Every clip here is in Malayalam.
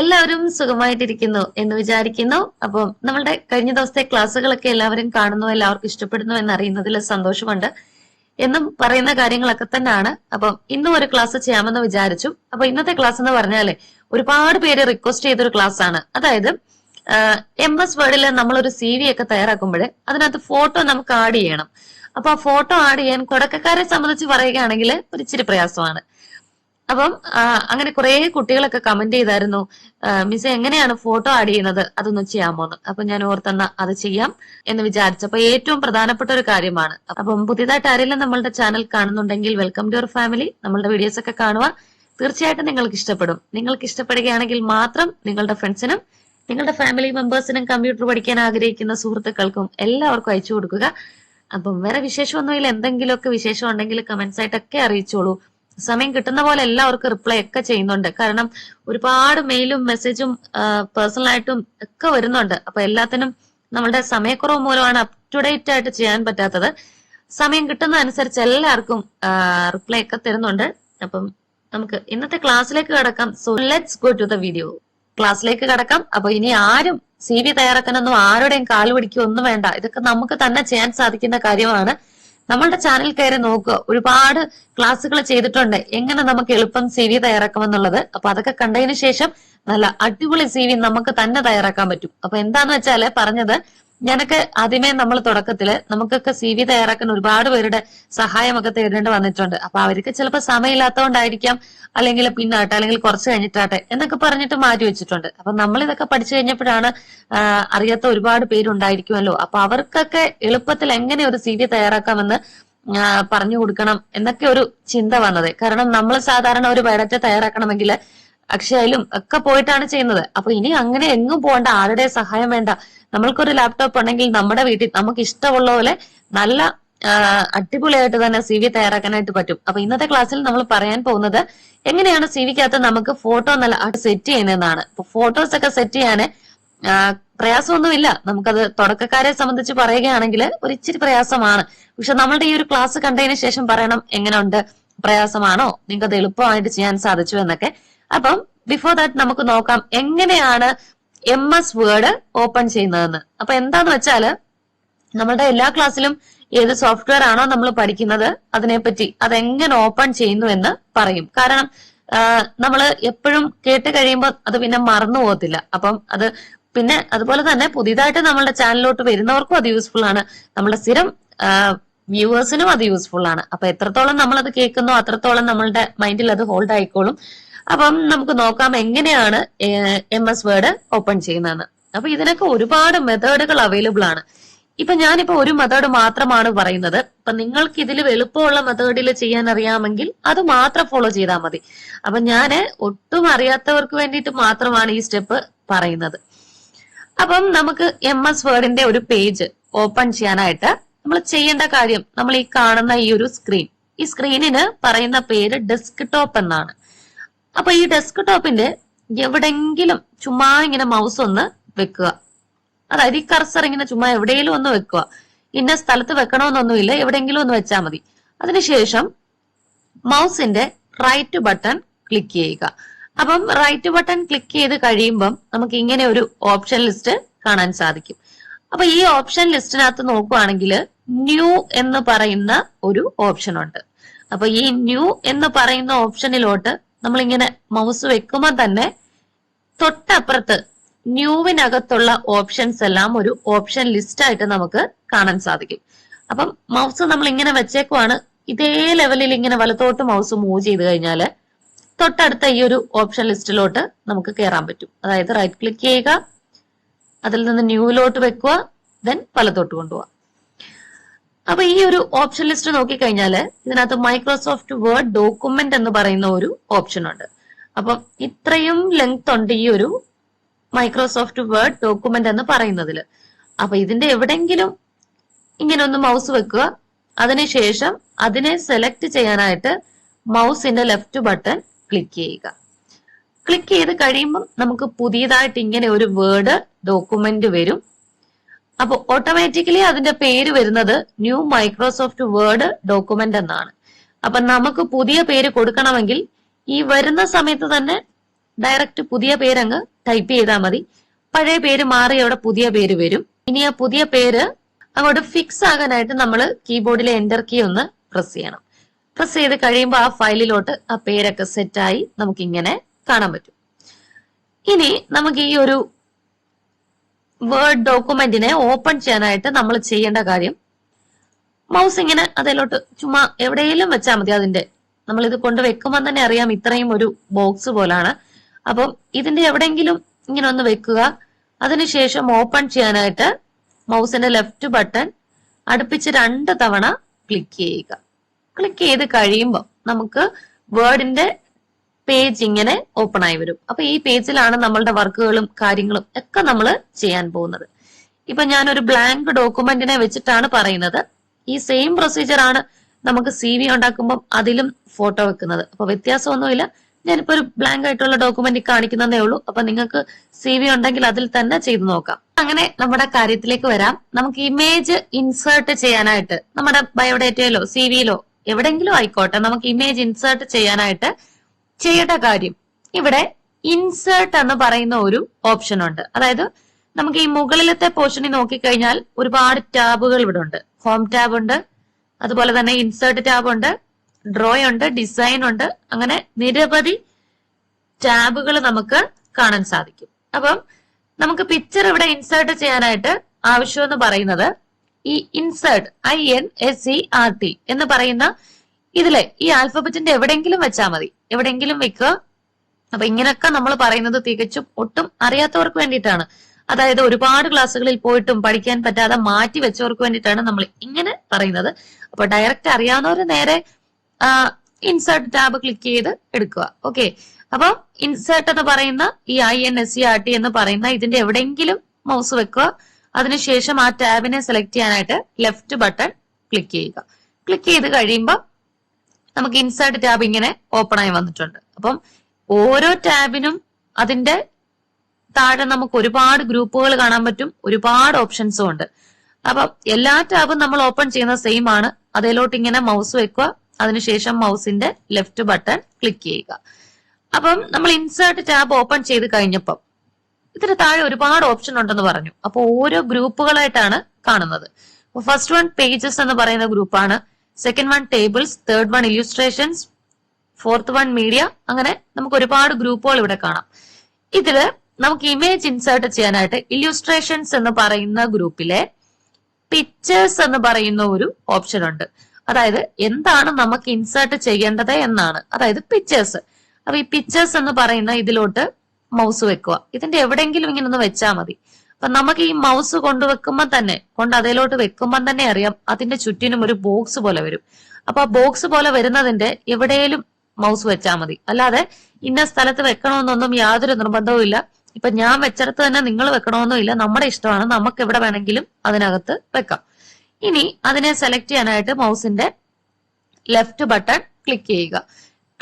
എല്ലാവരും സുഖമായിട്ടിരിക്കുന്നു എന്ന് വിചാരിക്കുന്നു. അപ്പം നമ്മളുടെ കഴിഞ്ഞ ദിവസത്തെ ക്ലാസ്സുകളൊക്കെ എല്ലാവരും കാണുന്നു എല്ലാവർക്കും ഇഷ്ടപ്പെടുന്നു എന്നറിയുന്നതിൽ സന്തോഷമുണ്ട്. എന്നും പറയുന്ന കാര്യങ്ങളൊക്കെ തന്നെയാണ്. അപ്പം ഇന്നും ഒരു ക്ലാസ് ചെയ്യാമെന്ന് വിചാരിച്ചു. അപ്പൊ ഇന്നത്തെ ക്ലാസ് എന്ന് പറഞ്ഞാൽ ഒരുപാട് പേര് റിക്വസ്റ്റ് ചെയ്തൊരു ക്ലാസ് ആണ് അതായത് എം എസ് വേർഡിൽ നമ്മളൊരു സി വി ഒക്കെ തയ്യാറാക്കുമ്പോൾ അതിനകത്ത് ഫോട്ടോ നമുക്ക് ആഡ് ചെയ്യണം. അപ്പൊ ആ ഫോട്ടോ ആഡ് ചെയ്യാൻ കൊടക്കക്കാരെ സംബന്ധിച്ച് പറയുകയാണെങ്കിൽ ഒരു ഇച്ചിരി പ്രയാസമാണ്. അപ്പം അങ്ങനെ കുറെ കുട്ടികളൊക്കെ കമന്റ് ചെയ്തായിരുന്നു. മിസ് എങ്ങനെയാണ് ഫോട്ടോ ആഡ് ചെയ്യുന്നത്? അതൊന്ന് ചെയ്യാമോന്ന് അപ്പൊ ഞാൻ ഓർത്തെന്ന അത് ചെയ്യാം എന്ന് വിചാരിച്ചു. വിചാരിച്ചപ്പോ ഏറ്റവും പ്രധാനപ്പെട്ട ഒരു കാര്യമാണ്. അപ്പം പുതിയതായിട്ട് ആരെങ്കിലും നമ്മളുടെ ചാനൽ കാണുന്നുണ്ടെങ്കിൽ വെൽക്കം ടു യുവർ ഫാമിലി നമ്മളുടെ വീഡിയോസ് ഒക്കെ കാണുക. തീർച്ചയായിട്ടും നിങ്ങൾക്ക് ഇഷ്ടപ്പെടും. നിങ്ങൾക്ക് ഇഷ്ടപ്പെടുകയാണെങ്കിൽ മാത്രം നിങ്ങളുടെ ഫ്രണ്ട്സിനും നിങ്ങളുടെ ഫാമിലി മെമ്പേഴ്സിനും കമ്പ്യൂട്ടർ പഠിക്കാൻ ആഗ്രഹിക്കുന്ന സുഹൃത്തുക്കൾക്കും എല്ലാവർക്കും അയച്ചു കൊടുക്കുക. അപ്പം വേറെ വിശേഷമൊന്നുമില്ല. എന്തെങ്കിലുമൊക്കെ വിശേഷം ഉണ്ടെങ്കിൽ കമന്റ്സ് ആയിട്ടൊക്കെ അറിയിച്ചോളൂ. സമയം കിട്ടുന്ന പോലെ എല്ലാവർക്കും റിപ്ലൈ ഒക്കെ ചെയ്യുന്നുണ്ട്. കാരണം ഒരുപാട് മെയിലും മെസ്സേജും പേഴ്സണലായിട്ടും ഒക്കെ വരുന്നുണ്ട്. അപ്പൊ എല്ലാത്തിനും നമ്മുടെ സമയക്കുറവ് മൂലമാണ് അപ് ടു ഡേറ്റ് ആയിട്ട് ചെയ്യാൻ പറ്റാത്തത്. സമയം കിട്ടുന്ന അനുസരിച്ച് എല്ലാവർക്കും റിപ്ലൈ ഒക്കെ തരുന്നുണ്ട്. അപ്പം നമുക്ക് ഇന്നത്തെ ക്ലാസ്സിലേക്ക് കടക്കാം. So let's go to the video ക്ലാസ്സിലേക്ക് കടക്കാം. അപ്പൊ ഇനി ആരും സി വി തയ്യാറാക്കാനൊന്നും ആരുടെയും കാൽ പിടിക്കുക ഒന്നും വേണ്ട. ഇതൊക്കെ നമുക്ക് തന്നെ ചെയ്യാൻ സാധിക്കുന്ന കാര്യമാണ്. നമ്മളുടെ ചാനൽ കയറി നോക്കുക ഒരുപാട് ക്ലാസ്സുകൾ ചെയ്തിട്ടുണ്ട്. എങ്ങനെ നമുക്ക് എളുപ്പം സി വി തയ്യാറാക്കാമെന്നുള്ളത്. അപ്പൊ അതൊക്കെ കണ്ടതിന് ശേഷം നല്ല അടിപൊളി സി വി നമുക്ക് തന്നെ തയ്യാറാക്കാൻ പറ്റും. അപ്പൊ എന്താന്ന് വെച്ചാൽ പറഞ്ഞത് ഞാനൊക്കെ ആദ്യമേ നമ്മൾ തുടക്കത്തിൽ നമുക്കൊക്കെ സി വി തയ്യാറാക്കാൻ ഒരുപാട് പേരുടെ സഹായമൊക്കെ തേടേണ്ടി വന്നിട്ടുണ്ട്. അപ്പൊ അവർക്ക് ചിലപ്പോൾ സമയമില്ലാത്തതുകൊണ്ടായിരിക്കാം അല്ലെങ്കിൽ പിന്നാട്ടെ അല്ലെങ്കിൽ കുറച്ച് കഴിഞ്ഞിട്ടാട്ടെ എന്നൊക്കെ പറഞ്ഞിട്ട് മാറ്റി വെച്ചിട്ടുണ്ട്. അപ്പൊ നമ്മൾ ഇതൊക്കെ പഠിച്ചു കഴിഞ്ഞപ്പോഴാണ് അറിയാത്ത ഒരുപാട് പേരുണ്ടായിരിക്കുമല്ലോ അപ്പൊ അവർക്കൊക്കെ എളുപ്പത്തിൽ എങ്ങനെ ഒരു സി വി തയ്യാറാക്കാമെന്ന് പറഞ്ഞു കൊടുക്കണം എന്നൊക്കെ ഒരു ചിന്ത വന്നത്. കാരണം നമ്മൾ സാധാരണ ഒരു ബയോഡാറ്റ തയ്യാറാക്കണമെങ്കിൽ അക്ഷയയിലും ഒക്കെ പോയിട്ടാണ് ചെയ്യുന്നത്. അപ്പൊ ഇനി അങ്ങനെ എങ്ങും പോകേണ്ട ആരുടെ സഹായം വേണ്ട നമ്മൾക്കൊരു ലാപ്ടോപ്പ് ഉണ്ടെങ്കിൽ നമ്മുടെ വീട്ടിൽ നമുക്ക് ഇഷ്ടമുള്ള പോലെ നല്ല അടിപൊളിയായിട്ട് തന്നെ സി വി തയ്യാറാക്കാനായിട്ട് പറ്റും. അപ്പൊ ഇന്നത്തെ ക്ലാസ്സിൽ നമ്മൾ പറയാൻ പോകുന്നത് എങ്ങനെയാണ് സി വിക്കകത്ത് നമുക്ക് ഫോട്ടോ നല്ല സെറ്റ് ചെയ്യുന്നതെന്നാണ്. ഇപ്പൊ ഫോട്ടോസ് ഒക്കെ സെറ്റ് ചെയ്യാൻ പ്രയാസമൊന്നുമില്ല. നമുക്കത് തുടക്കക്കാരെ സംബന്ധിച്ച് പറയുകയാണെങ്കിൽ ഒരു ഇച്ചിരി പ്രയാസമാണ്. പക്ഷെ നമ്മളുടെ ഈ ഒരു ക്ലാസ് കണ്ടതിന് ശേഷം പറയണം എങ്ങനെയുണ്ട് പ്രയാസമാണോ? നിങ്ങൾക്ക് അത് എളുപ്പമായിട്ട് ചെയ്യാൻ സാധിച്ചു എന്നൊക്കെ. അപ്പം ബിഫോർ ദാറ്റ് നമുക്ക് നോക്കാം എങ്ങനെയാണ് എം എസ് വേർഡ് ഓപ്പൺ ചെയ്യുന്നതെന്ന്. അപ്പൊ എന്താന്ന് വെച്ചാൽ നമ്മളുടെ എല്ലാ ക്ലാസ്സിലും ഏത് സോഫ്റ്റ്വെയർ ആണോ നമ്മൾ പഠിക്കുന്നത് അതിനെപ്പറ്റി അതെങ്ങനെ ഓപ്പൺ ചെയ്യുന്നു എന്ന് പറയും. കാരണം നമ്മൾ എപ്പോഴും കേട്ട് കഴിയുമ്പോൾ അത് പിന്നെ മറന്നു പോകത്തില്ല. അപ്പം അത് പിന്നെ അതുപോലെ തന്നെ പുതിയതായിട്ട് നമ്മളുടെ ചാനലിലോട്ട് വരുന്നവർക്കും അത് യൂസ്ഫുൾ ആണ്. നമ്മുടെ സ്ഥിരം വ്യൂവേഴ്സിനും അത് യൂസ്ഫുൾ ആണ്. അപ്പൊ എത്രത്തോളം നമ്മൾ അത് കേൾക്കുന്നോ അത്രത്തോളം നമ്മളുടെ മൈൻഡിൽ അത് ഹോൾഡ് ആയിക്കോളും. അപ്പം നമുക്ക് നോക്കാം എങ്ങനെയാണ് എം എസ് വേർഡ് ഓപ്പൺ ചെയ്യുന്നതെന്ന്. അപ്പൊ ഇതിനൊക്കെ ഒരുപാട് മെത്തേഡുകൾ അവൈലബിൾ ആണ്. ഇപ്പൊ ഞാനിപ്പോ ഒരു മെത്തേഡ് മാത്രമാണ് പറയുന്നത്. അപ്പൊ നിങ്ങൾക്ക് ഇതിൽ എളുപ്പമുള്ള മെത്തേഡിൽ ചെയ്യാൻ അറിയാമെങ്കിൽ അത് മാത്രം ഫോളോ ചെയ്താൽ മതി. അപ്പൊ ഞാൻ ഒട്ടും അറിയാത്തവർക്ക് വേണ്ടിയിട്ട് മാത്രമാണ് ഈ സ്റ്റെപ്പ് പറയുന്നത്. അപ്പം നമുക്ക് എം എസ് വേർഡിന്റെ ഒരു പേജ് ഓപ്പൺ ചെയ്യാനായിട്ട് നമ്മൾ ചെയ്യേണ്ട കാര്യം നമ്മൾ ഈ കാണുന്ന ഈ ഒരു സ്ക്രീൻ ഈ സ്ക്രീനിന് പറയുന്ന പേര് ഡെസ്ക് ടോപ്പ് എന്നാണ്. അപ്പൊ ഈ ഡെസ്ക് ടോപ്പിന്റെ എവിടെങ്കിലും ചുമ്മാ ഇങ്ങനെ മൗസ് ഒന്ന് വെക്കുക. അതായത് ഈ കർസർ ഇങ്ങനെ ചുമ്മാ എവിടെയെങ്കിലും ഒന്ന് വെക്കുക. ഇന്ന സ്ഥലത്ത് വെക്കണമെന്നൊന്നുമില്ല എവിടെയെങ്കിലും ഒന്ന് വെച്ചാൽ മതി. അതിനുശേഷം മൗസിന്റെ റൈറ്റ് ബട്ടൺ ക്ലിക്ക് ചെയ്യുക. അപ്പം റൈറ്റ് ബട്ടൺ ക്ലിക്ക് ചെയ്ത് കഴിയുമ്പം നമുക്ക് ഇങ്ങനെ ഒരു ഓപ്ഷൻ ലിസ്റ്റ് കാണാൻ സാധിക്കും. അപ്പൊ ഈ ഓപ്ഷൻ ലിസ്റ്റിനകത്ത് നോക്കുവാണെങ്കിൽ ന്യൂ എന്ന് പറയുന്ന ഒരു ഓപ്ഷൻ ഉണ്ട്. അപ്പൊ ഈ ന്യൂ എന്ന് പറയുന്ന ഓപ്ഷനിലോട്ട് നമ്മൾ ഇങ്ങനെ മൗസ് വെക്കുമ്പോൾ തന്നെ തൊട്ടപ്പുറത്ത് ന്യൂവിനകത്തുള്ള ഓപ്ഷൻസ് എല്ലാം ഒരു ഓപ്ഷൻ ലിസ്റ്റ് ആയിട്ട് നമുക്ക് കാണാൻ സാധിക്കും. അപ്പം മൗസ് നമ്മൾ ഇങ്ങനെ വെച്ചേക്കുവാണ്. ഇതേ ലെവലിൽ ഇങ്ങനെ വലത്തോട്ട് മൗസ് മൂവ് ചെയ്ത് കഴിഞ്ഞാൽ തൊട്ടടുത്ത ഈ ഒരു ഓപ്ഷൻ ലിസ്റ്റിലോട്ട് നമുക്ക് കയറാൻ പറ്റും. അതായത് റൈറ്റ് ക്ലിക്ക് ചെയ്യുക അതിൽ നിന്ന് ന്യൂവിലോട്ട് വെക്കുക ദെൻ വലത്തോട്ട് കൊണ്ടുപോവാം അപ്പൊ ഈ ഒരു ഓപ്ഷൻ ലിസ്റ്റ് നോക്കിക്കഴിഞ്ഞാൽ ഇതിനകത്ത് മൈക്രോസോഫ്റ്റ് വേർഡ് ഡോക്യുമെന്റ് എന്ന് പറയുന്ന ഒരു ഓപ്ഷൻ ഉണ്ട്. അപ്പം ഇത്രയും ലെങ്ത് ഉണ്ട് ഈ ഒരു മൈക്രോസോഫ്റ്റ് വേർഡ് ഡോക്യുമെന്റ് എന്ന് പറയുന്നതിൽ അപ്പൊ ഇതിന്റെ എവിടെങ്കിലും ഇങ്ങനെ ഒന്ന് മൗസ് വെക്കുക അതിനുശേഷം അതിനെ സെലക്ട് ചെയ്യാനായിട്ട് മൗസിന്റെ ലെഫ്റ്റ് ബട്ടൺ ക്ലിക്ക് ചെയ്യുക. ക്ലിക്ക് ചെയ്ത് കഴിയുമ്പം നമുക്ക് പുതിയതായിട്ട് ഇങ്ങനെ ഒരു വേർഡ് ഡോക്യുമെന്റ് വരും. അപ്പൊ ഓട്ടോമാറ്റിക്കലി അതിന്റെ പേര് വരുന്നത് ന്യൂ മൈക്രോസോഫ്റ്റ് വേർഡ് ഡോക്യുമെന്റ് എന്നാണ്. അപ്പൊ നമുക്ക് പുതിയ പേര് കൊടുക്കണമെങ്കിൽ ഈ വരുന്ന സമയത്ത് തന്നെ ഡയറക്റ്റ് പുതിയ പേരങ്ങ് ടൈപ്പ് ചെയ്താൽ മതി. പഴയ പേര് മാറി അവിടെ പുതിയ പേര് വരും. ഇനി ആ പുതിയ പേര് അങ്ങോട്ട് ഫിക്സ് ആകാനായിട്ട് നമ്മൾ കീബോർഡിലെ എന്റർ കീ ഒന്ന് പ്രസ് ചെയ്യണം. പ്രസ് ചെയ്ത് കഴിയുമ്പോൾ ആ ഫയലിലോട്ട് ആ പേരൊക്കെ സെറ്റായി നമുക്ക് ഇങ്ങനെ കാണാൻ പറ്റും. ഇനി നമുക്ക് ഈ ഒരു വേർഡ് ഡോക്യുമെന്റിനെ ഓപ്പൺ ചെയ്യാനായിട്ട് നമ്മൾ ചെയ്യേണ്ട കാര്യം മൗസ് ഇങ്ങനെ അതിലോട്ട് ചുമ്മാ എവിടെയെങ്കിലും വെച്ചാൽ മതി അതിന്റെ നമ്മൾ ഇത് കൊണ്ട് വെക്കുമ്പോൾ തന്നെ അറിയാം ഇത്രയും ഒരു ബോക്സ് പോലാണ്. അപ്പം ഇതിന്റെ എവിടെയെങ്കിലും ഇങ്ങനെ ഒന്ന് വെക്കുക. അതിനുശേഷം ഓപ്പൺ ചെയ്യാനായിട്ട് മൗസിന്റെ ലെഫ്റ്റ് ബട്ടൺ അടുപ്പിച്ച് രണ്ട് തവണ ക്ലിക്ക് ചെയ്യുക. ക്ലിക്ക് ചെയ്ത് കഴിയുമ്പോൾ നമുക്ക് വേർഡിന്റെ പേജ് ഇങ്ങനെ ഓപ്പൺ ആയി വരും. അപ്പൊ ഈ പേജിലാണ് നമ്മളുടെ വർക്കുകളും കാര്യങ്ങളും ഒക്കെ നമ്മൾ ചെയ്യാൻ പോകുന്നത്. ഇപ്പൊ ഒരു ബ്ലാങ്ക് ഡോക്യുമെന്റിനെ വെച്ചിട്ടാണ് പറയുന്നത്. ഈ സെയിം പ്രൊസീജിയർ ആണ് നമുക്ക് സി വി ഉണ്ടാക്കുമ്പോൾ അതിലും ഫോട്ടോ വെക്കുന്നത്. അപ്പൊ വ്യത്യാസമൊന്നുമില്ല. ഞാനിപ്പോ ഒരു ബ്ലാങ്ക് ആയിട്ടുള്ള ഡോക്യുമെന്റ് കാണിക്കുന്നതേ ഉള്ളൂ. അപ്പൊ നിങ്ങൾക്ക് സി വി ഉണ്ടെങ്കിൽ അതിൽ തന്നെ ചെയ്തു നോക്കാം. അങ്ങനെ നമ്മുടെ കാര്യത്തിലേക്ക് വരാം. നമുക്ക് ഇമേജ് ഇൻസേർട്ട് ചെയ്യാനായിട്ട് നമ്മുടെ ബയോഡേറ്റയിലോ സി വിയിലോ എവിടെങ്കിലും ആയിക്കോട്ടെ. നമുക്ക് ഇമേജ് ഇൻസേർട്ട് ചെയ്യാനായിട്ട് ചെയ്യേണ്ട കാര്യം. ഇവിടെ ഇൻസേർട്ട് എന്ന് പറയുന്ന ഒരു ഓപ്ഷൻ ഉണ്ട്. അതായത് നമുക്ക് ഈ മുകളിലത്തെ പോർഷനിൽ നോക്കിക്കഴിഞ്ഞാൽ ഒരുപാട് ടാബുകൾ ഇവിടെ ഉണ്ട്. ഹോം ടാബ് ഉണ്ട്. അതുപോലെ തന്നെ ഇൻസേർട്ട് ടാബ് ഉണ്ട്. ഡ്രോ ഉണ്ട്. ഡിസൈൻ ഉണ്ട്. അങ്ങനെ നിരവധി ടാബുകൾ നമുക്ക് കാണാൻ സാധിക്കും. അപ്പം നമുക്ക് പിക്ചർ ഇവിടെ ഇൻസേർട്ട് ചെയ്യാനായിട്ട് ആവശ്യമെന്ന് പറയുന്നത് ഈ insert I N S E R T എന്ന് പറയുന്ന ഇതിലെ ഈ ആൽഫബറ്റിന്റെ എവിടെയെങ്കിലും വെച്ചാൽ മതി. എവിടെയെങ്കിലും വെക്കുക അപ്പൊ ഇങ്ങനെയൊക്കെ നമ്മൾ പറയുന്നത് തികച്ചും ഒട്ടും അറിയാത്തവർക്ക് വേണ്ടിയിട്ടാണ്. അതായത് ഒരുപാട് ക്ലാസ്സുകളിൽ പോയിട്ടും പഠിക്കാൻ പറ്റാതെ മാറ്റി വെച്ചവർക്ക് വേണ്ടിയിട്ടാണ് നമ്മൾ ഇങ്ങനെ പറയുന്നത്. അപ്പൊ ഡയറക്റ്റ് അറിയാവുന്നവർ നേരെ ഇൻസേർട്ട് ടാബ് ക്ലിക്ക് ചെയ്ത് എടുക്കുക. ഓക്കെ അപ്പൊ ഇൻസേർട്ട് എന്ന് പറയുന്ന ഈ I N S C R T എന്ന് പറയുന്ന ഇതിന്റെ എവിടെയെങ്കിലും മൗസ് വെക്കുക. അതിനുശേഷം ആ ടാബിനെ സെലക്ട് ചെയ്യാനായിട്ട് ലെഫ്റ്റ് ബട്ടൺ ക്ലിക്ക് ചെയ്യുക. ക്ലിക്ക് ചെയ്ത് കഴിയുമ്പോൾ നമുക്ക് ഇൻസേർട്ട് ടാബ് ഇങ്ങനെ ഓപ്പൺ ആയി വന്നിട്ടുണ്ട്. അപ്പം ഓരോ ടാബിനും അതിന്റെ താഴെ നമുക്ക് ഒരുപാട് ഗ്രൂപ്പുകൾ കാണാൻ പറ്റും. ഒരുപാട് ഓപ്ഷൻസും ഉണ്ട്. അപ്പം എല്ലാ ടാബും നമ്മൾ ഓപ്പൺ ചെയ്യുന്ന സെയിം ആണ്. അതിലോട്ട് ഇങ്ങനെ മൗസ് വെക്കുക. അതിനുശേഷം മൗസിന്റെ ലെഫ്റ്റ് ബട്ടൺ ക്ലിക്ക് ചെയ്യുക. അപ്പം നമ്മൾ ഇൻസേർട്ട് ടാബ് ഓപ്പൺ ചെയ്ത് കഴിഞ്ഞപ്പം ഇതിന് താഴെ ഒരുപാട് ഓപ്ഷൻ ഉണ്ടെന്ന് പറഞ്ഞു. അപ്പൊ ഓരോ ഗ്രൂപ്പുകളായിട്ടാണ് കാണുന്നത്. ഫസ്റ്റ് വൺ പേജസ് എന്ന് പറയുന്ന ഗ്രൂപ്പാണ്. Second one tables third one illustrations fourth one media അങ്ങനെ നമുക്ക് ഒരുപാട് ഗ്രൂപ്പുകൾ ഇവിടെ കാണാം. ഇതിൽ നമുക്ക് ഇമേജ് ഇൻസേർട്ട് ചെയ്യാനായിട്ട് ഇല്ലുസ്ട്രേഷൻസ് എന്ന് പറയുന്ന ഗ്രൂപ്പിലെ പിക്ചേഴ്സ് എന്ന് പറയുന്ന ഒരു ഓപ്ഷൻ ഉണ്ട്. അതായത് എന്താണ് നമുക്ക് ഇൻസേർട്ട് ചെയ്യേണ്ടത് എന്നാണ്. അതായത് പിക്ചേഴ്സ് അപ്പൊ ഈ പിക്ചേഴ്സ് എന്ന് പറയുന്ന ഇതിലോട്ട് മൗസ് വെക്കുക. ഇതിന്റെ എവിടെയെങ്കിലും ഇങ്ങനെ ഒന്ന് വെച്ചാൽ മതി. അപ്പൊ നമുക്ക് ഈ മൗസ് കൊണ്ടുവെക്കുമ്പോൾ തന്നെ കൊണ്ട് അതിലോട്ട് വെക്കുമ്പോൾ തന്നെ അറിയാം അതിന്റെ ചുറ്റിനും ഒരു ബോക്സ് പോലെ വരും. അപ്പൊ ആ ബോക്സ് പോലെ വരുന്നതിന്റെ എവിടെയും മൗസ് വെച്ചാൽ മതി. അല്ലാതെ ഇന്ന സ്ഥലത്ത് വെക്കണമെന്നൊന്നും യാതൊരു നിർബന്ധവും ഇല്ല. ഇപ്പൊ ഞാൻ വെച്ചിടത്ത് തന്നെ നിങ്ങൾ വെക്കണമെന്നും ഇല്ല. നമ്മുടെ ഇഷ്ടമാണ്. നമുക്ക് എവിടെ വേണമെങ്കിലും അതിനകത്ത് വെക്കാം. ഇനി അതിനെ സെലക്ട് ചെയ്യാനായിട്ട് മൗസിന്റെ ലെഫ്റ്റ് ബട്ടൺ ക്ലിക്ക് ചെയ്യുക.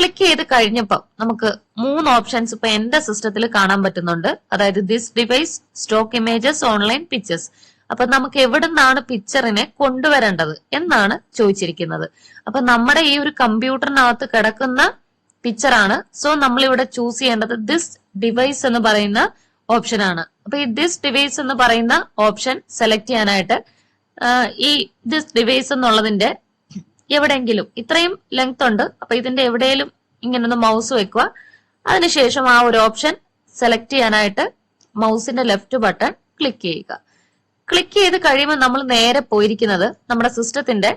ക്ലിക്ക് ചെയ്ത് കഴിഞ്ഞപ്പം നമുക്ക് മൂന്ന് ഓപ്ഷൻസ് ഇപ്പൊ എന്റെ സിസ്റ്റത്തിൽ കാണാൻ പറ്റുന്നുണ്ട്. അതായത് this device stock images online pictures അപ്പൊ നമുക്ക് എവിടെ നിന്നാണ് പിക്ചറിനെ കൊണ്ടുവരേണ്ടത് എന്നാണ് ചോദിച്ചിരിക്കുന്നത്. അപ്പൊ നമ്മുടെ ഈ ഒരു കമ്പ്യൂട്ടറിനകത്ത് കിടക്കുന്ന പിക്ചറാണ് സോ നമ്മൾ ഇവിടെ ചൂസ് ചെയ്യേണ്ടത് ദിസ് ഡിവൈസ് എന്ന് പറയുന്ന ഓപ്ഷൻ ആണ്. അപ്പൊ ഈ ദിസ് ഡിവൈസ് എന്ന് പറയുന്ന ഓപ്ഷൻ സെലക്ട് ചെയ്യാനായിട്ട് ഈ ദിസ് ഡിവൈസ് എന്നുള്ളതിന്റെ എവിടെയെങ്കിലും ഇത്രയും ലെങ്ത് ഉണ്ട്. അപ്പൊ ഇതിന്റെ എവിടെയെങ്കിലും ഇങ്ങനെ ഒന്ന് മൗസ് വെക്കുക. അതിനുശേഷം ആ ഒരു ഓപ്ഷൻ സെലക്ട് ചെയ്യാനായിട്ട് മൗസിന്റെ ലെഫ്റ്റ് ബട്ടൺ ക്ലിക്ക് ചെയ്യുക. ക്ലിക്ക് ചെയ്ത് കഴിയുമ്പോൾ നമ്മൾ നേരെ പോയിരിക്കുന്നത് നമ്മുടെ സിസ്റ്റത്തിന്റെ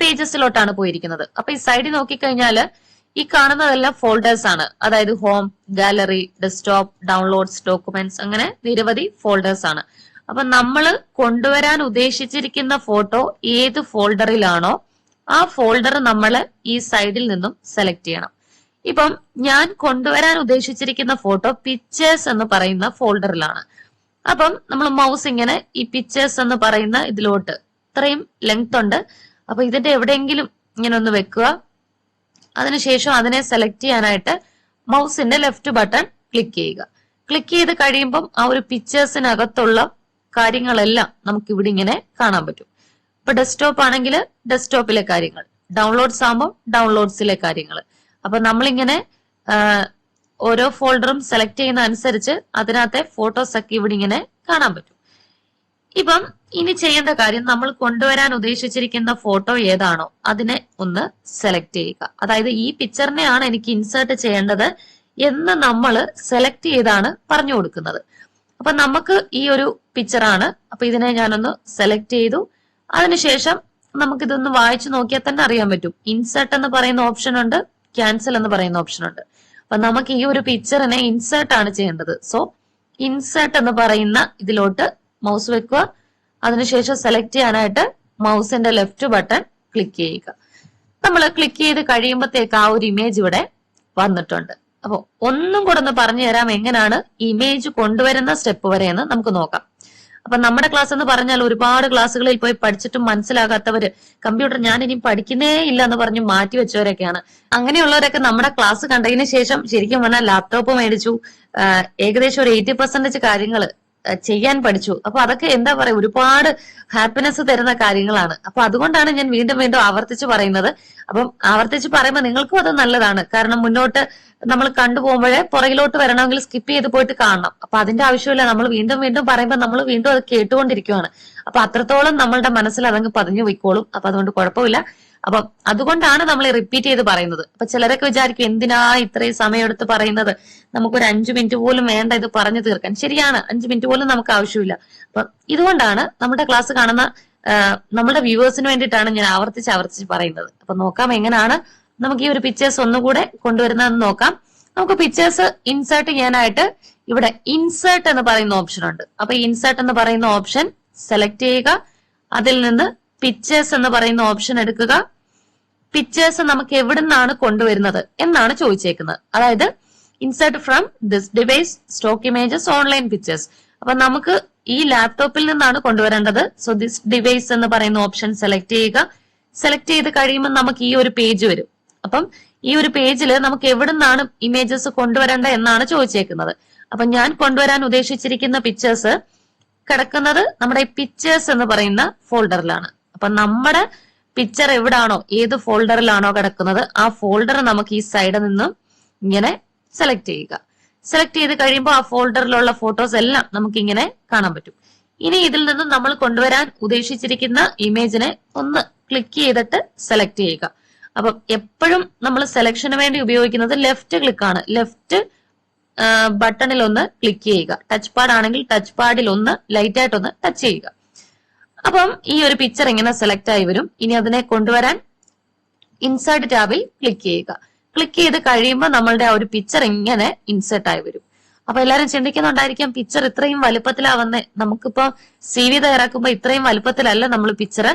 പേജസിലോട്ടാണ് പോയിരിക്കുന്നത്. അപ്പൊ ഈ സൈഡിൽ നോക്കിക്കഴിഞ്ഞാൽ ഈ കാണുന്നതെല്ലാം ഫോൾഡേഴ്സ് ആണ്. അതായത് home gallery desktop downloads documents അങ്ങനെ നിരവധി ഫോൾഡേഴ്സ് ആണ്. അപ്പൊ നമ്മൾ കൊണ്ടുവരാൻ ഉദ്ദേശിച്ചിരിക്കുന്ന ഫോട്ടോ ഏത് ഫോൾഡറിലാണോ ആ ഫോൾഡർ നമ്മൾ ഈ സൈഡിൽ നിന്നും സെലക്ട് ചെയ്യണം. ഇപ്പം ഞാൻ കൊണ്ടുവരാൻ ഉദ്ദേശിച്ചിരിക്കുന്ന ഫോട്ടോ പിക്ചേഴ്സ് എന്ന് പറയുന്ന ഫോൾഡറിലാണ് അപ്പം നമ്മൾ മൗസ് ഇങ്ങനെ ഈ പിക്ചേഴ്സ് എന്ന് പറയുന്ന ഇതിലോട്ട് ഇത്രയും ലെങ്ത് ഉണ്ട്. അപ്പൊ ഇതിന്റെ എവിടെയെങ്കിലും ഇങ്ങനെ ഒന്ന് വെക്കുക. അതിനുശേഷം അതിനെ സെലക്ട് ചെയ്യാനായിട്ട് മൗസിന്റെ ലെഫ്റ്റ് ബട്ടൺ ക്ലിക്ക് ചെയ്യുക. ക്ലിക്ക് ചെയ്ത് കഴിയുമ്പം ആ ഒരു പിക്ചേഴ്സിനകത്തുള്ള കാര്യങ്ങളെല്ലാം നമുക്ക് ഇവിടെ ഇങ്ങനെ കാണാൻ പറ്റും. ഇപ്പൊ ഡെസ്ക്ടോപ്പ് ആണെങ്കിൽ ഡെസ്ക്ടോപ്പിലെ കാര്യങ്ങൾ. ഡൗൺലോഡ്സ് ആകുമ്പോൾ ഡൗൺലോഡ്സിലെ കാര്യങ്ങൾ. അപ്പൊ നമ്മളിങ്ങനെ ഓരോ ഫോൾഡറും സെലക്ട് ചെയ്യുന്ന അനുസരിച്ച് അതിനകത്തെ ഫോട്ടോസ് ഒക്കെ ഇവിടെ ഇങ്ങനെ കാണാൻ പറ്റും. ഇപ്പം ഇനി ചെയ്യേണ്ട കാര്യം നമ്മൾ കൊണ്ടുവരാൻ ഉദ്ദേശിച്ചിരിക്കുന്ന ഫോട്ടോ ഏതാണോ അതിനെ ഒന്ന് സെലക്ട് ചെയ്യുക. അതായത് ഈ പിക്ചറിനെയാണ് എനിക്ക് ഇൻസേർട്ട് ചെയ്യേണ്ടത് എന്ന് നമ്മൾ സെലക്ട് ചെയ്താണ് പറഞ്ഞു കൊടുക്കുന്നത് അപ്പൊ നമുക്ക് ഈ ഒരു പിക്ചറാണ് അപ്പൊ ഇതിനെ ഞാനൊന്ന് സെലക്ട് ചെയ്തു. അതിനുശേഷം നമുക്കിതൊന്ന് വായിച്ചു നോക്കിയാൽ തന്നെ അറിയാൻ പറ്റും. ഇൻസേർട്ട് എന്ന് പറയുന്ന ഓപ്ഷൻ ഉണ്ട് ക്യാൻസൽ എന്ന് പറയുന്ന ഓപ്ഷൻ ഉണ്ട്. അപ്പൊ നമുക്ക് ഈ ഒരു പിക്ചറിനെ ഇൻസേർട്ട് ആണ് ചെയ്യേണ്ടത്. സോ ഇൻസേർട്ട് എന്ന് പറയുന്ന ഇതിലോട്ട് മൗസ് വെക്കുക. അതിനുശേഷം സെലക്ട് ചെയ്യാനായിട്ട് മൗസിന്റെ ലെഫ്റ്റ് ബട്ടൺ ക്ലിക്ക് ചെയ്യുക. നമ്മൾ ക്ലിക്ക് ചെയ്ത് കഴിയുമ്പോഴത്തേക്ക് ആ ഒരു ഇമേജ് ഇവിടെ വന്നിട്ടുണ്ട്. അപ്പോൾ ഒന്നും കൂടെ ഒന്ന് പറഞ്ഞു തരാം എങ്ങനെയാണ് ഇമേജ് കൊണ്ടുവരുന്ന സ്റ്റെപ്പ് വരെയെന്ന് നമുക്ക് നോക്കാം. അപ്പൊ നമ്മുടെ ക്ലാസ് എന്ന് പറഞ്ഞാൽ ഒരുപാട് ക്ലാസ്സുകളിൽ പോയി പഠിച്ചിട്ടും മനസ്സിലാകാത്തവര് കമ്പ്യൂട്ടർ ഞാൻ ഇനി പഠിക്കുന്നേ ഇല്ല എന്ന് പറഞ്ഞ് മാറ്റി വെച്ചവരൊക്കെയാണ്. അങ്ങനെയുള്ളവരൊക്കെ നമ്മുടെ ക്ലാസ് കണ്ടതിന് ശേഷം ശരിക്കും പറഞ്ഞാൽ ലാപ്ടോപ്പ് മേടിച്ചു. ഏകദേശം ഒരു എയ്റ്റി പെർസെന്റേജ് കാര്യങ്ങൾ ചെയ്യാൻ പഠിച്ചു. അപ്പൊ അതൊക്കെ എന്താ പറയാ ഒരുപാട് ഹാപ്പിനെസ് തരുന്ന കാര്യങ്ങളാണ്. അപ്പൊ അതുകൊണ്ടാണ് ഞാൻ വീണ്ടും വീണ്ടും ആവർത്തിച്ച് പറയുന്നത്. അപ്പം ആവർത്തിച്ച് പറയുമ്പോൾ നിങ്ങൾക്കും അത് നല്ലതാണ്. കാരണം മുന്നോട്ട് നമ്മൾ കണ്ടുപോകുമ്പോഴേ പുറകിലോട്ട് വരണമെങ്കിൽ സ്കിപ്പ് ചെയ്ത് പോയിട്ട് കാണണം. അപ്പൊ അതിന്റെ ആവശ്യമില്ല. നമ്മൾ വീണ്ടും വീണ്ടും പറയുമ്പോൾ നമ്മൾ വീണ്ടും അത് കേട്ടുകൊണ്ടിരിക്കുകയാണ് അപ്പൊ അത്രത്തോളം നമ്മളുടെ മനസ്സിൽ അതങ്ങ് പതിഞ്ഞു പോയിക്കോളും. അപ്പൊ അതുകൊണ്ട് കുഴപ്പമില്ല. അപ്പം അതുകൊണ്ടാണ് നമ്മൾ റിപ്പീറ്റ് ചെയ്ത് പറയുന്നത്. അപ്പൊ ചിലരൊക്കെ വിചാരിക്കും എന്തിനാ ഇത്രയും സമയം എടുത്ത് പറയുന്നത്? നമുക്കൊരു അഞ്ചു മിനിറ്റ് പോലും വേണ്ട ഇത് പറഞ്ഞു തീർക്കാൻ. ശരിയാണ് അഞ്ചു മിനിറ്റ് പോലും നമുക്ക് ആവശ്യമില്ല. അപ്പൊ ഇതുകൊണ്ടാണ് നമ്മുടെ ക്ലാസ് കാണുന്ന നമ്മുടെ വ്യൂവേഴ്സിന് വേണ്ടിയിട്ടാണ് ഞാൻ ആവർത്തിച്ച് ആവർത്തിച്ച് പറയുന്നത്. അപ്പൊ നോക്കാം എങ്ങനെയാണ് നമുക്ക് ഈ ഒരു പിക്ചേഴ്സ് ഒന്നുകൂടെ കൊണ്ടുവരുന്നതെന്ന് നോക്കാം. നമുക്ക് പിക്ചേഴ്സ് ഇൻസേർട്ട് ചെയ്യാനായിട്ട് ഇവിടെ ഇൻസേർട്ട് എന്ന് പറയുന്ന ഓപ്ഷൻ ഉണ്ട്. അപ്പൊ ഇൻസേർട്ട് എന്ന് പറയുന്ന ഓപ്ഷൻ സെലക്ട് ചെയ്യുക. അതിൽ നിന്ന് പിക്ചേഴ്സ് എന്ന് പറയുന്ന ഓപ്ഷൻ എടുക്കുക. പിക്ചേഴ്സ് നമുക്ക് എവിടെ നിന്നാണ് കൊണ്ടുവരുന്നത് എന്നാണ് ചോദിച്ചേക്കുന്നത്. അതായത് insert from this device stock images online pictures അപ്പൊ നമുക്ക് ഈ ലാപ്ടോപ്പിൽ നിന്നാണ് കൊണ്ടുവരേണ്ടത്. സോ ദിസ് ഡിവൈസ് എന്ന് പറയുന്ന ഓപ്ഷൻ സെലക്ട് ചെയ്യുക. സെലക്ട് ചെയ്ത് കഴിയുമ്പോൾ നമുക്ക് ഈ ഒരു പേജ് വരും. അപ്പം ഈ ഒരു പേജിൽ നമുക്ക് എവിടെ നിന്നാണ് ഇമേജസ് കൊണ്ടുവരേണ്ടത് എന്നാണ് ചോദിച്ചേക്കുന്നത്. അപ്പൊ ഞാൻ കൊണ്ടുവരാൻ ഉദ്ദേശിച്ചിരിക്കുന്ന പിക്ചേഴ്സ് കിടക്കുന്നത് നമ്മുടെ പിക്ചേഴ്സ് എന്ന് പറയുന്ന ഫോൾഡറിലാണ് അപ്പൊ നമ്മുടെ പിക്ചർ എവിടാണോ ഏത് ഫോൾഡറിലാണോ കിടക്കുന്നത് ആ ഫോൾഡർ നമുക്ക് ഈ സൈഡിൽ നിന്നും ഇങ്ങനെ സെലക്ട് ചെയ്യുക. സെലക്ട് ചെയ്ത് കഴിയുമ്പോൾ ആ ഫോൾഡറിലുള്ള ഫോട്ടോസ് എല്ലാം നമുക്ക് ഇങ്ങനെ കാണാൻ പറ്റും. ഇനി ഇതിൽ നിന്നും നമ്മൾ കൊണ്ടുവരാൻ ഉദ്ദേശിച്ചിരിക്കുന്ന ഇമേജിനെ ഒന്ന് ക്ലിക്ക് ചെയ്തിട്ട് സെലക്ട് ചെയ്യുക. അപ്പം എപ്പോഴും നമ്മൾ സെലക്ഷന് വേണ്ടി ഉപയോഗിക്കുന്നത് ലെഫ്റ്റ് ആണ്. ലെഫ്റ്റ് ബട്ടണിൽ ഒന്ന് ക്ലിക്ക് ചെയ്യുക. ടച്ച് പാഡ് ആണെങ്കിൽ ടച്ച് പാഡിൽ ഒന്ന് ലൈറ്റ് ആയിട്ട് ഒന്ന് ടച്ച് ചെയ്യുക. അപ്പം ഈ ഒരു പിക്ചർ ഇങ്ങനെ സെലക്ട് ആയി വരും? ഇനി അതിനെ കൊണ്ടുവരാൻ ഇൻസേർട്ട് ടാബിൽ ക്ലിക്ക് ചെയ്യുക. ക്ലിക്ക് ചെയ്ത് കഴിയുമ്പോൾ നമ്മളുടെ ആ ഒരു പിക്ചർ ഇങ്ങനെ ഇൻസേർട്ട് ആയി വരും. അപ്പൊ എല്ലാരും ചിന്തിക്കുന്നുണ്ടായിരിക്കാം പിക്ചർ ഇത്രയും വലുപ്പത്തിലാവുന്നേ. നമുക്കിപ്പോ സി വി തയ്യാറാക്കുമ്പോൾ ഇത്രയും വലുപ്പത്തിലല്ല നമ്മൾ പിക്ചർ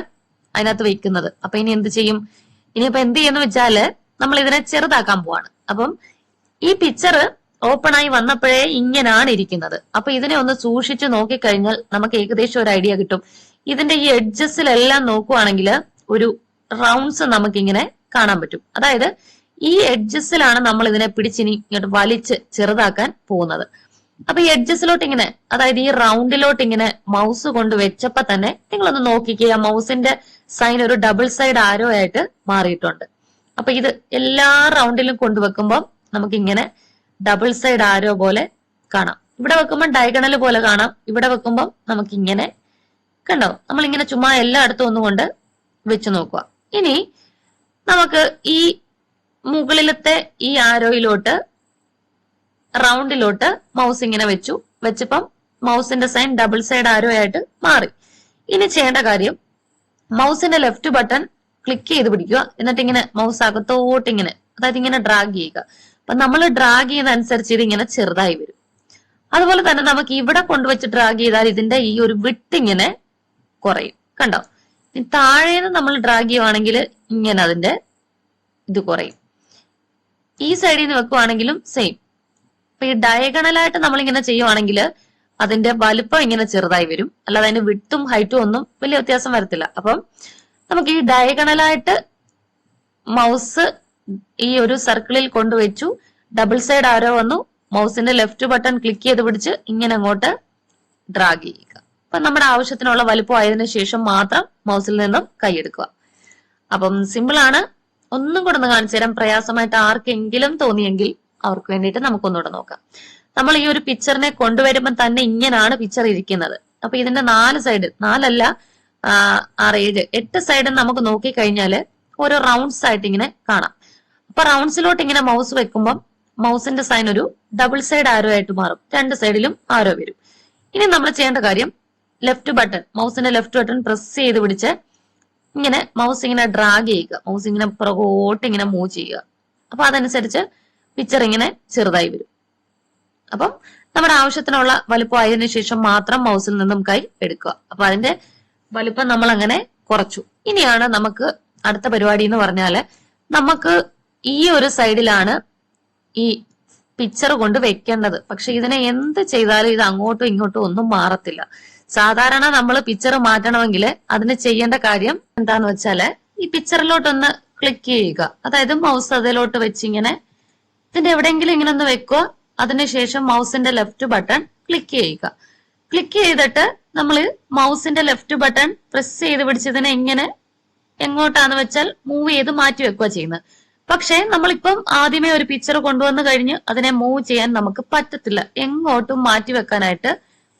അതിനകത്ത് വെക്കുന്നത്. അപ്പൊ ഇനി എന്ത് ചെയ്യും? ഇനിയിപ്പോ എന്ത് ചെയ്യുന്ന വെച്ചാൽ നമ്മൾ ഇതിനെ ചെറുതാക്കാൻ പോവാണ്. അപ്പം ഈ പിക്ചർ ഓപ്പൺ ആയി വന്നപ്പോഴേ ഇങ്ങനാണ് ഇരിക്കുന്നത്. അപ്പൊ ഇതിനെ ഒന്ന് സൂക്ഷിച്ചു നോക്കിക്കഴിഞ്ഞാൽ നമുക്ക് ഏകദേശം ഒരു ഐഡിയ കിട്ടും. ഇതിന്റെ ഈ എഡ്ജസിലെല്ലാം നോക്കുവാണെങ്കിൽ ഒരു റൗണ്ട്സ് നമുക്കിങ്ങനെ കാണാൻ പറ്റും. അതായത് ഈ എഡ്ജസിലാണ് നമ്മൾ ഇതിനെ പിടിച്ചിനി ഇങ്ങോട്ട് വലിച്ച് ചെറുതാക്കാൻ പോകുന്നത്. അപ്പൊ ഈ എഡ്ജസിലോട്ട് ഇങ്ങനെ അതായത് ഈ റൗണ്ടിലോട്ട് ഇങ്ങനെ മൗസ് കൊണ്ട് വെച്ചപ്പോ തന്നെ നിങ്ങളൊന്ന് നോക്കിക്കുക മൗസിന്റെ സൈൻ ഒരു ഡബിൾ സൈഡ് ആരോ ആയിട്ട് മാറിയിട്ടുണ്ട്. അപ്പൊ ഇത് എല്ലാ റൗണ്ടിലും കൊണ്ടുവെക്കുമ്പോൾ നമുക്ക് ഇങ്ങനെ ഡബിൾ സൈഡ് ആരോ പോലെ കാണാം. ഇവിടെ വെക്കുമ്പോൾ ഡയഗണൽ പോലെ കാണാം. ഇവിടെ വെക്കുമ്പോൾ നമുക്ക് ഇങ്ങനെ കണ്ടോ? നമ്മൾ ഇങ്ങനെ ചുമ്മാ എല്ലായിടത്തും ഒന്നുകൊണ്ട് വെച്ച് നോക്കുക. ഇനി നമുക്ക് ഈ മുകളിലത്തെ ഈ ആരോയിലോട്ട് റൗണ്ടിലോട്ട് മൗസ് ഇങ്ങനെ വെച്ചു. വെച്ചപ്പം മൗസിന്റെ സൈൻ ഡബിൾ സൈഡ് ആരോ ആയിട്ട് മാറി. ഇനി ചെയ്യേണ്ട കാര്യം മൗസിന്റെ ലെഫ്റ്റ് ബട്ടൺ ക്ലിക്ക് ചെയ്ത് പിടിക്കുക. എന്നിട്ട് ഇങ്ങനെ മൗസ് അകത്തോട്ട് ഇങ്ങനെ അതായത് ഇങ്ങനെ ഡ്രാഗ് ചെയ്യുക. അപ്പൊ നമ്മൾ ഡ്രാഗ് ചെയ്യുന്ന അനുസരിച്ച് ഇത് ഇങ്ങനെ ചെറുതായി വരും. അതുപോലെ തന്നെ നമുക്ക് ഇവിടെ കൊണ്ടുവച്ച് ഡ്രാഗ് ചെയ്താൽ ഇതിന്റെ ഈ ഒരു വിട്ട് ഇങ്ങനെ കുറയും. കണ്ടോ? താഴേന്ന് നമ്മൾ ഡ്രാഗ് ചെയ്യുവാണെങ്കിൽ ഇങ്ങനെ അതിന്റെ ഇത് കുറയും. ഈ സൈഡിൽ നിന്ന് വെക്കുവാണെങ്കിലും സെയിം അപ്പൊ ഈ ഡയഗണലായിട്ട് നമ്മൾ ഇങ്ങനെ ചെയ്യുവാണെങ്കിൽ അതിന്റെ വലുപ്പം ഇങ്ങനെ ചെറുതായി വരും. അല്ലാതെ അതിന്റെ വിട്ടും ഹൈറ്റും ഒന്നും വലിയ വ്യത്യാസം വരത്തില്ല. അപ്പം നമുക്ക് ഈ ഡയഗണലായിട്ട് മൗസ് ഈ ഒരു സർക്കിളിൽ കൊണ്ടുവച്ചു ഡബിൾ സൈഡ് ആരോ വന്നു. മൗസിന്റെ ലെഫ്റ്റ് ബട്ടൺ ക്ലിക്ക് ചെയ്ത് പിടിച്ച് ഇങ്ങനെ അങ്ങോട്ട് ഡ്രാഗ് ചെയ്യുക. അപ്പൊ നമ്മുടെ ആവശ്യത്തിനുള്ള വലുപ്പം ആയതിനു ശേഷം മാത്രം മൗസിൽ നിന്നും കൈയെടുക്കുക. അപ്പം സിമ്പിൾ ആണ്. ഒന്നും കൂടെ ഒന്ന് കാണിച്ചു തരാം. പ്രയാസമായിട്ട് ആർക്കെങ്കിലും തോന്നിയെങ്കിൽ അവർക്ക് വേണ്ടിയിട്ട് നമുക്കൊന്നുകൂടെ നോക്കാം. നമ്മൾ ഈ ഒരു പിക്ചറിനെ കൊണ്ടുവരുമ്പോൾ തന്നെ ഇങ്ങനാണ് പിക്ചർ ഇരിക്കുന്നത്. അപ്പൊ ഇതിന്റെ നാല് സൈഡ് നാലല്ല ആറ് ഏഴ് എട്ട് സൈഡ് നമുക്ക് നോക്കിക്കഴിഞ്ഞാൽ ഓരോ റൗണ്ട്സ് ആയിട്ട് ഇങ്ങനെ കാണാം. അപ്പൊ റൗണ്ട്സിലോട്ട് ഇങ്ങനെ മൗസ് വെക്കുമ്പോൾ മൗസിന്റെ സൈൻ ഒരു ഡബിൾ സൈഡ് ആരോ ആയിട്ട് മാറും. രണ്ട് സൈഡിലും ആരോ വരും. ഇനി നമ്മൾ ചെയ്യേണ്ട കാര്യം ലെഫ്റ്റ് ബട്ടൺ മൗസിന്റെ ലെഫ്റ്റ് ബട്ടൺ പ്രസ് ചെയ്ത് പിടിച്ച് ഇങ്ങനെ മൗസ് ഇങ്ങനെ ഡ്രാഗ് ചെയ്യുക. മൗസ് ഇങ്ങനെ പുറകോട്ട് ഇങ്ങനെ മൂവ് ചെയ്യുക. അപ്പൊ അതനുസരിച്ച് പിക്ചർ ഇങ്ങനെ ചെറുതായി വരും. അപ്പം നമ്മുടെ ആവശ്യത്തിനുള്ള വലുപ്പം ആയതിനു ശേഷം മാത്രം മൗസിൽ നിന്നും കൈ എടുക്കുക. അപ്പൊ അതിന്റെ വലുപ്പം നമ്മൾ അങ്ങനെ കുറച്ചു. ഇനിയാണ് നമുക്ക് അടുത്ത പരിപാടി എന്ന് പറഞ്ഞാൽ നമുക്ക് ഈ ഒരു സൈഡിലാണ് ഈ പിക്ചർ കൊണ്ട് വെക്കേണ്ടത്. പക്ഷെ ഇതിനെ എന്ത് ചെയ്താലും ഇത് അങ്ങോട്ടും ഇങ്ങോട്ടും ഒന്നും മാറത്തില്ല. സാധാരണ നമ്മൾ പിക്ചർ മാറ്റണമെങ്കിൽ അതിന് ചെയ്യേണ്ട കാര്യം എന്താന്ന് വെച്ചാൽ ഈ പിക്ചറിലോട്ടൊന്ന് ക്ലിക്ക് ചെയ്യുക. അതായത് മൗസ് അതിലോട്ട് വെച്ചിങ്ങനെ ഇതിന്റെ എവിടെയെങ്കിലും ഇങ്ങനെ ഒന്ന് വെക്കുക അതിനുശേഷം മൗസിന്റെ ലെഫ്റ്റ് ബട്ടൺ ക്ലിക്ക് ചെയ്യുക. ക്ലിക്ക് ചെയ്തിട്ട് നമ്മൾ മൗസിന്റെ ലെഫ്റ്റ് ബട്ടൺ പ്രസ് ചെയ്ത് പിടിച്ചതിനെ ഇങ്ങനെ എങ്ങോട്ടാന്ന് വെച്ചാൽ മൂവ് ചെയ്ത് മാറ്റി വെക്കുക ചെയ്യുന്നത്. പക്ഷെ നമ്മളിപ്പം ആദ്യമേ ഒരു പിക്ചർ കൊണ്ടുവന്നു കഴിഞ്ഞ് അതിനെ മൂവ് ചെയ്യാൻ നമുക്ക് പറ്റത്തില്ല. എങ്ങോട്ടും മാറ്റി വെക്കാനായിട്ട്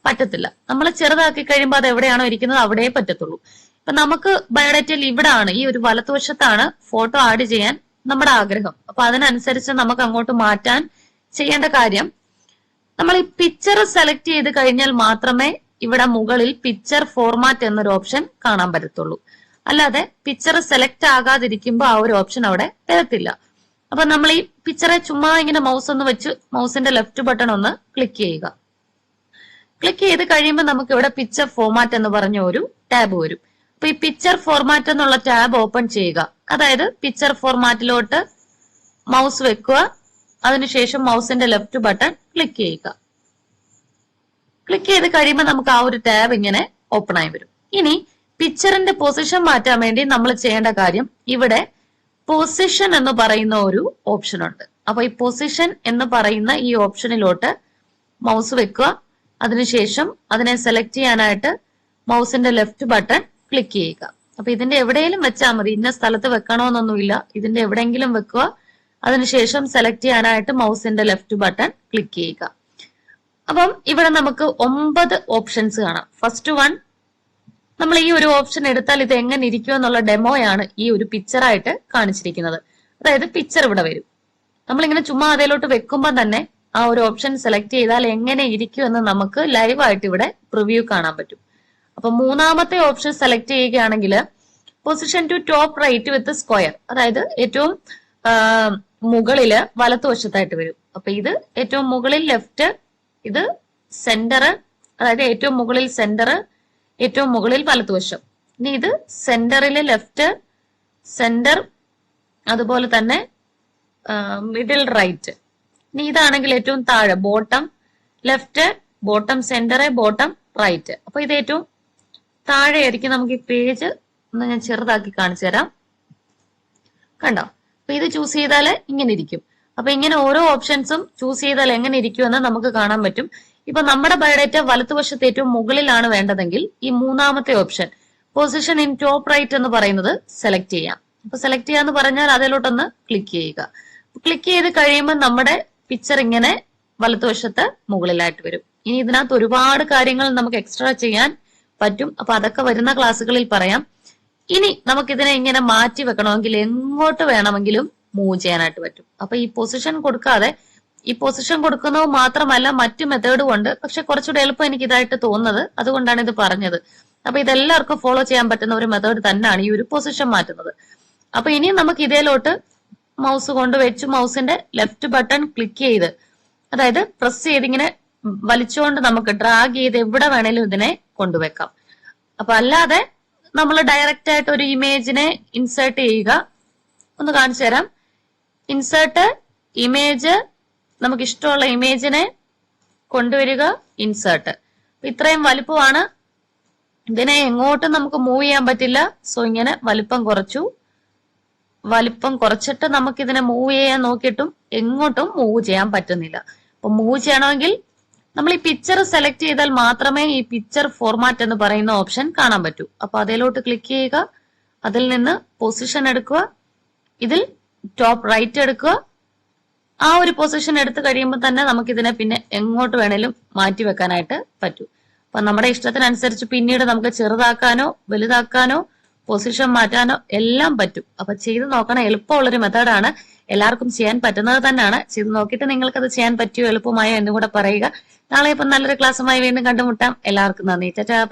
പറ്റത്തില്ല. നമ്മൾ ചെറുതാക്കി കഴിയുമ്പോൾ അത് എവിടെയാണോ ഇരിക്കുന്നത് അവിടെ പറ്റത്തുള്ളൂ. ഇപ്പൊ നമുക്ക് ബയോഡേറ്റയിൽ ആണ് ഈ ഒരു വലത്തുവശത്താണ് ഫോട്ടോ ആഡ് ചെയ്യാൻ നമ്മുടെ ആഗ്രഹം. അപ്പൊ അതിനനുസരിച്ച് നമുക്ക് അങ്ങോട്ട് മാറ്റാൻ ചെയ്യേണ്ട കാര്യം നമ്മൾ ഈ പിക്ചർ സെലക്ട് ചെയ്ത് കഴിഞ്ഞാൽ മാത്രമേ ഇവിടെ മുകളിൽ പിക്ചർ ഫോർമാറ്റ് എന്നൊരു ഓപ്ഷൻ കാണാൻ പറ്റത്തുള്ളൂ. അല്ലാതെ പിക്ചർ സെലക്ട് ആകാതിരിക്കുമ്പോൾ ആ ഒരു ഓപ്ഷൻ അവിടെ തരത്തില്ല അപ്പൊ നമ്മൾ ഈ പിക്ചറെ ചുമ്മാ ഇങ്ങനെ മൗസ് ഒന്ന് വെച്ച് മൗസിന്റെ ലെഫ്റ്റ് ബട്ടൺ ഒന്ന് ക്ലിക്ക് ചെയ്യുക. ക്ലിക്ക് ചെയ്ത് കഴിയുമ്പോൾ നമുക്ക് ഇവിടെ പിക്ചർ ഫോർമാറ്റ് എന്ന് പറഞ്ഞ ഒരു ടാബ് വരും. അപ്പൊ ഈ പിക്ചർ ഫോർമാറ്റ് എന്നുള്ള ടാബ് ഓപ്പൺ ചെയ്യുക. അതായത് പിക്ചർ ഫോർമാറ്റിലോട്ട് മൗസ് വെക്കുക. അതിനുശേഷം മൗസിന്റെ ലെഫ്റ്റ് ബട്ടൺ ക്ലിക്ക് ചെയ്യുക. ക്ലിക്ക് ചെയ്ത് കഴിയുമ്പോൾ നമുക്ക് ആ ഒരു ടാബ് ഇങ്ങനെ ഓപ്പൺ ആയി വരും. ഇനി പിക്ചറിന്റെ പൊസിഷൻ മാറ്റാൻ വേണ്ടി നമ്മൾ ചെയ്യേണ്ട കാര്യം ഇവിടെ പൊസിഷൻ എന്ന് പറയുന്ന ഒരു ഓപ്ഷൻ ഉണ്ട്. അപ്പൊ ഈ പൊസിഷൻ എന്ന് പറയുന്ന ഈ ഓപ്ഷനിലോട്ട് മൗസ് വെക്കുക. അതിനുശേഷം അതിനെ സെലക്ട് ചെയ്യാനായിട്ട് മൗസിന്റെ ലെഫ്റ്റ് ബട്ടൺ ക്ലിക്ക് ചെയ്യുക. അപ്പൊ ഇതിന്റെ എവിടെയെങ്കിലും വെച്ചാൽ മതി. ഇന്ന സ്ഥലത്ത് വെക്കണമെന്നൊന്നുമില്ല ഇതിന്റെ എവിടെയെങ്കിലും വെക്കുക. അതിനുശേഷം സെലക്ട് ചെയ്യാനായിട്ട് മൗസിന്റെ ലെഫ്റ്റ് ബട്ടൺ ക്ലിക്ക് ചെയ്യുക. അപ്പം ഇവിടെ നമുക്ക് ഒമ്പത് ഓപ്ഷൻസ് കാണാം. ഫസ്റ്റ് വൺ നമ്മൾ ഈ ഒരു ഓപ്ഷൻ എടുത്താൽ ഇത് എങ്ങനെ ഇരിക്കും എന്നുള്ള ഡെമോയാണ് ഈ ഒരു പിക്ചറായിട്ട് കാണിച്ചിരിക്കുന്നത്. അതായത് പിക്ചർ ഇവിടെ വരും. നമ്മളിങ്ങനെ ചുമ്മാ അതിലോട്ട് വെക്കുമ്പോൾ തന്നെ ആ ഒരു ഓപ്ഷൻ സെലക്ട് ചെയ്താൽ എങ്ങനെ ഇരിക്കും എന്ന് നമുക്ക് ലൈവായിട്ട് ഇവിടെ പ്രിവ്യൂ കാണാൻ പറ്റും. അപ്പൊ മൂന്നാമത്തെ ഓപ്ഷൻ സെലക്ട് ചെയ്യുകയാണെങ്കിൽ position to top right with square അതായത് ഏറ്റവും മുകളിൽ വലത്തുവശത്തായിട്ട് വരും. അപ്പൊ ഇത് ഏറ്റവും മുകളിൽ ലെഫ്റ്റ് ഇത് സെന്റർ അതായത് ഏറ്റവും മുകളിൽ സെന്റർ ഏറ്റവും മുകളിൽ വലതുവശം. ഇനി ഇത് സെന്ററിൽ ലെഫ്റ്റ് സെന്റർ അതുപോലെ തന്നെ മിഡിൽ റൈറ്റ് ഇനി ഇതാണെങ്കിൽ ഏറ്റവും താഴെ bottom left bottom centre bottom right അപ്പൊ ഇത് ഏറ്റവും താഴെ ആയിരിക്കും നമുക്ക് ഈ പേജ് ഒന്ന് ഞാൻ ചെറുതാക്കി കാണിച്ചു തരാം. കണ്ടോ? അപ്പൊ ഇത് ചൂസ് ചെയ്താൽ ഇങ്ങനെ ഇരിക്കും. അപ്പൊ ഇങ്ങനെ ഓരോ ഓപ്ഷൻസും ചൂസ് ചെയ്താൽ എങ്ങനെ ഇരിക്കുമെന്ന് നമുക്ക് കാണാൻ പറ്റും. ഇപ്പൊ നമ്മുടെ ബയോഡേറ്റ വലതുവശത്ത് ഏറ്റവും മുകളിലാണ് വേണ്ടതെങ്കിൽ ഈ മൂന്നാമത്തെ option position in top right എന്ന് പറയുന്നത് സെലക്ട് ചെയ്യാം. അപ്പൊ സെലക്ട് ചെയ്യാന്ന് പറഞ്ഞാൽ അതിലോട്ടൊന്ന് ക്ലിക്ക് ചെയ്യുക. ക്ലിക്ക് ചെയ്ത് കഴിയുമ്പോൾ നമ്മുടെ പിക്ചർ ഇങ്ങനെ വലതുവശത്ത് മുകളിലായിട്ട് വരും. ഇനി ഇതിനകത്ത് ഒരുപാട് കാര്യങ്ങൾ നമുക്ക് എക്സ്ട്രാ ചെയ്യാൻ പറ്റും. അപ്പൊ അതൊക്കെ വരുന്ന ക്ലാസ്സുകളിൽ പറയാം. ഇനി നമുക്കിതിനെ ഇങ്ങനെ മാറ്റി വെക്കണമെങ്കിൽ എങ്ങോട്ട് വേണമെങ്കിലും മൂവ് ചെയ്യാനായിട്ട് പറ്റും. അപ്പൊ ഈ പൊസിഷൻ കൊടുക്കാതെ ഈ പൊസിഷൻ കൊടുക്കുന്നത് മാത്രമല്ല മറ്റു മെത്തേഡും ഉണ്ട്. പക്ഷെ കുറച്ചുകൂടെ എളുപ്പം എനിക്ക് ഇതായിട്ട് തോന്നുന്നത്. അതുകൊണ്ടാണ് ഇത് പറഞ്ഞത്. അപ്പൊ ഇതെല്ലാവർക്കും ഫോളോ ചെയ്യാൻ പറ്റുന്ന ഒരു മെത്തേഡ് തന്നെയാണ് ഈ ഒരു പൊസിഷൻ മാറ്റുന്നത്. അപ്പൊ ഇനി നമുക്ക് ഇതേലോട്ട് മൗസ് കൊണ്ട് വെച്ച് മൗസിന്റെ ലെഫ്റ്റ് ബട്ടൺ ക്ലിക്ക് ചെയ്ത്. അതായത് പ്രസ് ചെയ്ത് ഇങ്ങനെ വലിച്ചുകൊണ്ട് നമുക്ക് ഡ്രാഗ് ചെയ്ത് എവിടെ വേണേലും ഇതിനെ കൊണ്ടുവെക്കാം. അപ്പൊ അല്ലാതെ നമ്മൾ ഡയറക്റ്റ് ആയിട്ട് ഒരു ഇമേജിനെ ഇൻസേർട്ട് ചെയ്യുക. ഒന്ന് കാണിച്ചു തരാം. ഇൻസേർട്ട് ഇമേജ് നമുക്ക് ഇഷ്ടമുള്ള ഇമേജിനെ കൊണ്ടുവരിക ഇൻസേർട്ട് ഇത്രയും വലുപ്പമാണ്. ഇതിനെ എങ്ങോട്ടും നമുക്ക് മൂവ് ചെയ്യാൻ പറ്റില്ല. സോ ഇങ്ങനെ വലുപ്പം കുറച്ചു. വലിപ്പം കുറച്ചിട്ട് നമുക്ക് ഇതിനെ മൂവ് ചെയ്യാൻ നോക്കിയിട്ടും എങ്ങോട്ടും മൂവ് ചെയ്യാൻ പറ്റുന്നില്ല. അപ്പൊ മൂവ് ചെയ്യണമെങ്കിൽ നമ്മൾ ഈ പിക്ചർ സെലക്ട് ചെയ്താൽ മാത്രമേ ഈ പിക്ചർ ഫോർമാറ്റ് എന്ന് പറയുന്ന ഓപ്ഷൻ കാണാൻ പറ്റൂ. അപ്പൊ അതിലോട്ട് ക്ലിക്ക് ചെയ്യുക. അതിൽ നിന്ന് പൊസിഷൻ എടുക്കുക. ഇതിൽ ടോപ്പ് റൈറ്റ് എടുക്കുക. ആ ഒരു പൊസിഷൻ എടുത്തു കഴിയുമ്പോൾ തന്നെ നമുക്ക് ഇതിനെ പിന്നെ എങ്ങോട്ട് വേണേലും മാറ്റി വെക്കാനായിട്ട് പറ്റും. അപ്പൊ നമ്മുടെ ഇഷ്ടത്തിനനുസരിച്ച് പിന്നീട് നമുക്ക് ചെറുതാക്കാനോ വലുതാക്കാനോ പൊസിഷൻ മാറ്റാനോ എല്ലാം പറ്റും. അപ്പൊ ചെയ്ത് നോക്കണ. എളുപ്പമുള്ളൊരു മെത്തേഡാണ് എല്ലാവർക്കും ചെയ്യാൻ പറ്റുന്നത് തന്നെയാണ്. ചെയ്ത് നോക്കിയിട്ട് നിങ്ങൾക്ക് അത് ചെയ്യാൻ പറ്റിയോ എളുപ്പമായോ എന്നും കൂടെ പറയുക. നാളെ ഇപ്പം നല്ലൊരു ക്ലാസ്സുമായി വീണ്ടും കണ്ടുമുട്ടാം. എല്ലാവർക്കും നന്ദി. ചാ